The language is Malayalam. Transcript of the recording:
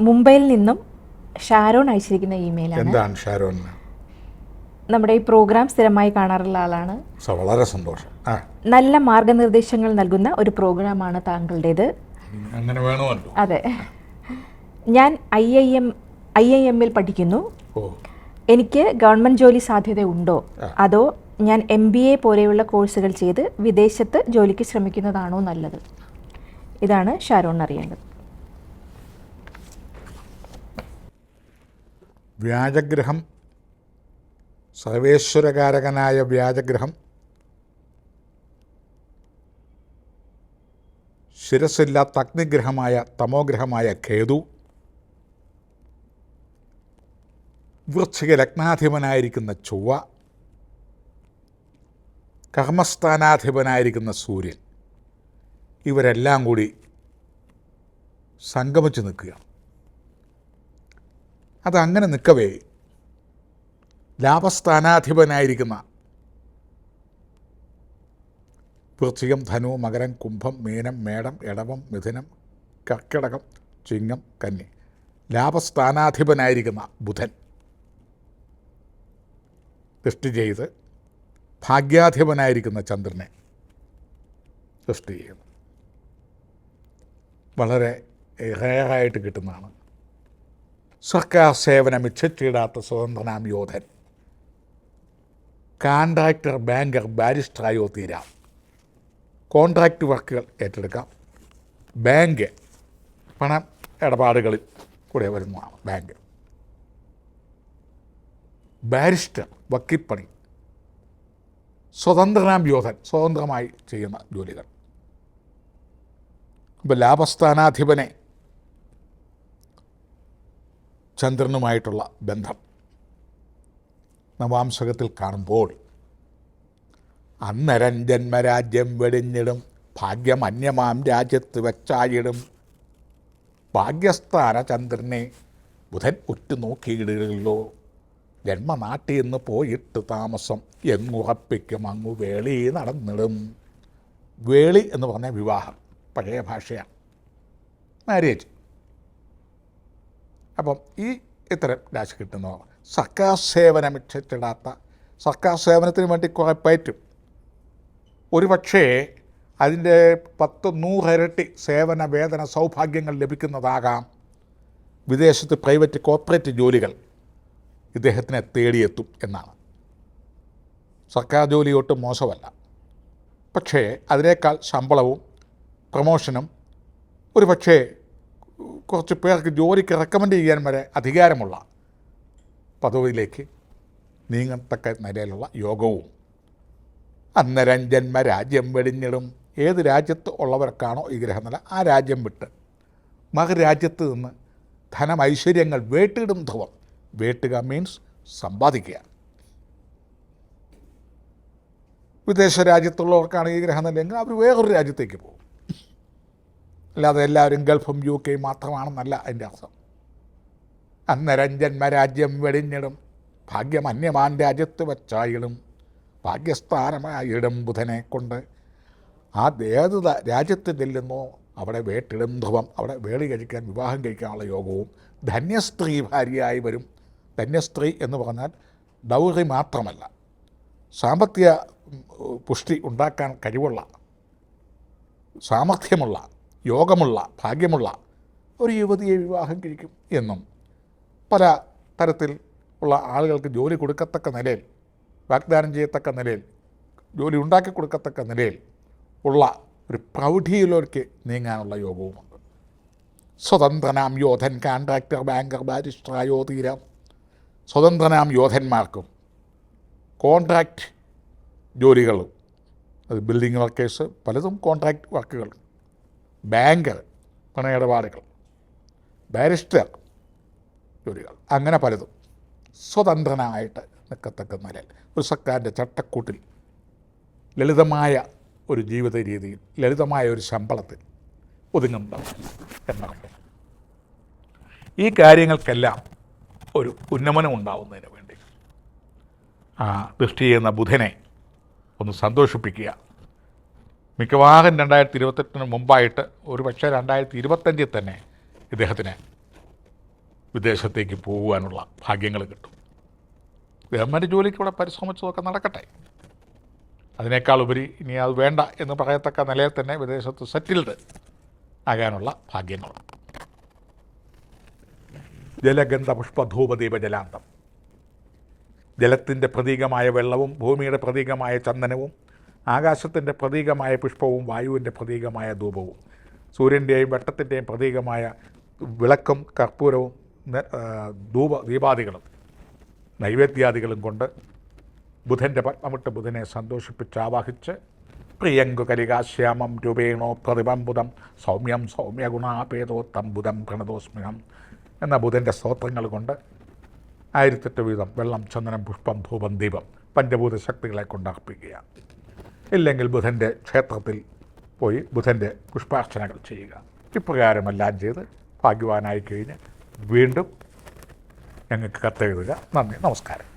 മുംബൈയിൽ നിന്നും ഷാരോൺ അയച്ചിരിക്കുന്ന ഇമെയിലാണ് എന്താണ് ഷാരോൺ? നമ്മുടെ ഈ പ്രോഗ്രാം സ്ഥിരമായി കാണാറുള്ള ആളാണ്. വളരെ സന്തോഷം. നല്ല മാർഗനിർദ്ദേശങ്ങൾ നൽകുന്ന ഒരു പ്രോഗ്രാമാണ് താങ്കളുടേത്. അങ്ങനെ വേണമല്ലോ. അതെ. ഞാൻ I I M I I എമ്മിൽ പഠിക്കുന്നു. എനിക്ക് ഗവൺമെന്റ് ജോലി സാധ്യത ഉണ്ടോ? അതോ ഞാൻ എം ബി എ പോലെയുള്ള കോഴ്സുകൾ ചെയ്ത് വിദേശത്ത് ജോലിക്ക് ശ്രമിക്കുന്നതാണോ നല്ലത്? ഇതാണ് ഷാരോൺ അറിയേണ്ടത്. വ്യാജഗ്രഹം സർവേശ്വരകാരകനായ വ്യാജഗ്രഹം ശിരസില്ലാത്ത അഗ്നിഗ്രഹമായ തമോഗ്രഹമായ കേതു വൃശ്ചിക ലഗ്നാധിപനായിരിക്കുന്ന ചൊവ്വ കർമ്മസ്ഥാനാധിപനായിരിക്കുന്ന സൂര്യൻ ഇവരെല്ലാം കൂടി സംഗമിച്ച് നിൽക്കുകയാണ്. അതങ്ങനെ നിൽക്കവേ. ലാഭസ്ഥാനാധിപനായിരിക്കുന്ന വൃശ്ചികം ധനു മകരം കുംഭം മീനം മേടം ഇടവം മിഥുനം കർക്കിടകം ചിങ്ങം കന്നി. ലാഭസ്ഥാനാധിപനായിരിക്കുന്ന ബുധൻ സൃഷ്ടി ചെയ്ത് ഭാഗ്യാധിപനായിരിക്കുന്ന ചന്ദ്രനെ സൃഷ്ടി ചെയ്യുന്നു. വളരെ റേറായിട്ട് കിട്ടുന്നതാണ്. സർക്കാർ സേവനം ഇച്ഛിച്ചിടാത്ത സ്വതന്ത്രനാം യോധൻ. കോൺട്രാക്ടർ ബാങ്കർ ബാരിസ്റ്ററായോ തീരാം. കോൺട്രാക്റ്റ് വർക്കുകൾ ഏറ്റെടുക്കാം. ബാങ്ക് പണം ഇടപാടുകളിൽ കൂടെ വരുന്നതാണ് ബാങ്ക് ബാരിസ്റ്റർ വക്കീൽപ്പണി. സ്വതന്ത്രനാം യോധൻ സ്വതന്ത്രമായി ചെയ്യുന്ന ജോലികൾ. അപ്പോൾ ലാഭസ്ഥാനാധിപനെ ചന്ദ്രനുമായിട്ടുള്ള ബന്ധം. നവാംശകത്തിൽ കാണുമ്പോൾ അന്നരൻ ജന്മരാജ്യം വെടിഞ്ഞിടും ഭാഗ്യം അന്യമാം രാജ്യത്ത് വെച്ചായിടും. ഭാഗ്യസ്ഥാന ചന്ദ്രനെ ബുധൻ ഉറ്റുനോക്കിയിടുകയുള്ളൂ. ജന്മനാട്ടിൽ നിന്ന് പോയിട്ട് താമസം എങ്ങുറപ്പിക്കും അങ്ങു വേളി നടന്നിടും. വേളി എന്ന് പറഞ്ഞ വിവാഹം പഴയ ഭാഷയാണ്. മാരേജ് അപ്പം ഈ ഇത്തരം രാശി കിട്ടുന്നതാണ് സർക്കാർ സേവനം ഇച്ഛിച്ചിടാത്ത സർക്കാർ സേവനത്തിന് വേണ്ടി കുറേ ഒരുപക്ഷേ ഒരു പക്ഷേ അതിന്റെ പത്ത് നൂറിരട്ടി സേവന വേതന സൗഭാഗ്യങ്ങൾ ലഭിക്കുന്നതാകാം. വിദേശത്ത് പ്രൈവറ്റ് കോർപ്പറേറ്റ് ജോലികൾ ഇദ്ദേഹത്തിനെ തേടിയെത്തും എന്നാണ്. സർക്കാർ ജോലി ഒട്ടും മോശമല്ല. പക്ഷേ അതിനേക്കാൾ ശമ്പളവും പ്രമോഷനും ഒരു പക്ഷേ കുറച്ച് പേർക്ക് ജോലിക്ക് റെക്കമെൻഡ് ചെയ്യാൻ വരെ അധികാരമുള്ള പദവിയിലേക്ക് നീങ്ങത്തക്ക നിലയിലുള്ള യോഗവും അന്നരം ജന്മ രാജ്യം വെടിഞ്ഞിടും. ഏത് രാജ്യത്ത് ഉള്ളവർക്കാണോ ഈ ഗ്രഹനില ആ രാജ്യം വിട്ട് മഹരാജ്യത്ത് നിന്ന് ധനം ധനമൈശ്വര്യങ്ങൾ വേട്ടിടും ധ്രുവം വേട്ടുക മീൻസ് സമ്പാദിക്കുക. വിദേശ രാജ്യത്തുള്ളവർക്കാണ് ഈ ഗ്രഹനിലെങ്കിൽ അവർ വേറൊരു രാജ്യത്തേക്ക് പോകും. അല്ലാതെ എല്ലാവരും ഗൾഫും യു കെയും മാത്രമാണെന്നല്ല അതിന്റെ അർത്ഥം. അന്നരം ജന്മരാജ്യം വെടിഞ്ഞിടും. ഭാഗ്യം അന്യമാൻ രാജ്യത്ത് വച്ചായിടും. ഭാഗ്യസ്ഥാനമായിടും ബുധനെ കൊണ്ട്. ആ ഏത് രാജ്യത്ത് ചെല്ലുന്നോ? അവിടെ വേട്ടിടും ധ്രുവം അവിടെ വേളി കഴിക്കാൻ വിവാഹം കഴിക്കാനുള്ള യോഗവും ധന്യസ്ത്രീ ഭാര്യയായി വരും. ധന്യസ്ത്രീ എന്ന് പറഞ്ഞാൽ ഡൗറി മാത്രമല്ല. സാമ്പത്തിക പുഷ്ടി ഉണ്ടാക്കാൻ കഴിവുള്ള സാമർഥ്യമുള്ള യോഗമുള്ള ഭാഗ്യമുള്ള ഒരു യുവതിയെ വിവാഹം കഴിക്കും എന്നും പല തരത്തിൽ ഉള്ള ആളുകൾക്ക് ജോലി കൊടുക്കത്തക്ക നിലയിൽ വാഗ്ദാനം ചെയ്യത്തക്ക നിലയിൽ ജോലി ഉണ്ടാക്കി കൊടുക്കത്തക്ക നിലയിൽ ഉള്ള ഒരു പ്രൗഢിയിലേക്ക് നീങ്ങാനുള്ള യോഗവുമുണ്ട്. സ്വതന്ത്രനാം യോധൻ കോൺട്രാക്ടർ ബാങ്കർ ബാരിസ്റ്റർ തീരാം സ്വതന്ത്രനാം യോധന്മാർക്കും കോൺട്രാക്റ്റ് ജോലികളും അത് ബിൽഡിംഗ് വർക്കേഴ്സ് പലതും കോൺട്രാക്റ്റ് വർക്കുകൾ ബാങ്കർ പണയിടപാടുകൾ ബാരിസ്റ്റർ ജോലികൾ അങ്ങനെ പലതും സ്വതന്ത്രനായിട്ട് നിൽക്കത്തക്ക നിലയിൽ. ഒരു സർക്കാരിന്റെ ചട്ടക്കൂട്ടിൽ ലളിതമായ ഒരു ജീവിത രീതിയിൽ ലളിതമായ ഒരു ശമ്പളത്തിൽ ഒതുങ്ങുന്നുണ്ടാവും എന്നാണ് ഈ കാര്യങ്ങൾക്കെല്ലാം ഒരു ഉന്നമനം ഉണ്ടാവുന്നതിന് വേണ്ടി ആ ദൃഷ്ടി ചെയ്യുന്ന ബുധനെ ഒന്ന് സന്തോഷിപ്പിക്കുക. മിക്കവാറും രണ്ടായിരത്തി ഇരുപത്തെട്ടിന് മുമ്പായിട്ട് ഒരു പക്ഷേ രണ്ടായിരത്തി ഇരുപത്തഞ്ചിൽ തന്നെ ഇദ്ദേഹത്തിന് വിദേശത്തേക്ക് പോകുവാനുള്ള ഭാഗ്യങ്ങൾ കിട്ടും. ഗവൺമെന്റ് ജോലിക്ക് ഇവിടെ പരിശ്രമിച്ചതൊക്കെ നടക്കട്ടെ. അതിനേക്കാൾ ഉപരി ഇനി അത് വേണ്ട എന്ന് പറയത്തക്ക നിലയിൽ തന്നെ വിദേശത്ത് സെറ്റിൽഡ് ആകാനുള്ള ഭാഗ്യങ്ങൾ ജലഗന്ധ പുഷ്പധൂപദീപ ജലാന്തം. ജലത്തിന്റെ പ്രതീകമായ വെള്ളവും ഭൂമിയുടെ പ്രതീകമായ ചന്ദനവും ആകാശത്തിന്റെ പ്രതീകമായ പുഷ്പവും വായുവിന്റെ പ്രതീകമായ ധൂപവും സൂര്യന്റെയും വെട്ടത്തിന്റെയും പ്രതീകമായ വിളക്കും കർപ്പൂരവും ധൂപ ദീപാദികളും നൈവേദ്യാദികളും കൊണ്ട് ബുധന്റെ പത്മമിട്ട് ബുധനെ സന്തോഷിപ്പിച്ച് ആവാഹിച്ച് പ്രിയങ്കു കലികാശ്യാമം രൂപേണോ പ്രതിബംബുധം സൗമ്യം സൗമ്യഗുണാപേതോത്തം ബുധം പ്രണതോസ്മ്യം എന്ന ബുധന്റെ സ്തോത്രങ്ങൾ കൊണ്ട് ആയിരത്തെട്ട് വീതം വെള്ളം ചന്ദനം പുഷ്പം ധൂപം ദീപം പഞ്ചഭൂത ശക്തികളെ കൊണ്ട് അർപ്പിക്കുക ഇല്ലെങ്കിൽ ബുധന്റെ ക്ഷേത്രത്തിൽ പോയി ബുധന്റെ പുഷ്പാർച്ചനകൾ ചെയ്യുക. ഇപ്രകാരമെല്ലാം ചെയ്ത് ഭാഗ്യവാനായി കഴിഞ്ഞ് വീണ്ടും ഞങ്ങൾക്ക് കത്തെഴുതുക. നന്ദി. നമസ്കാരം.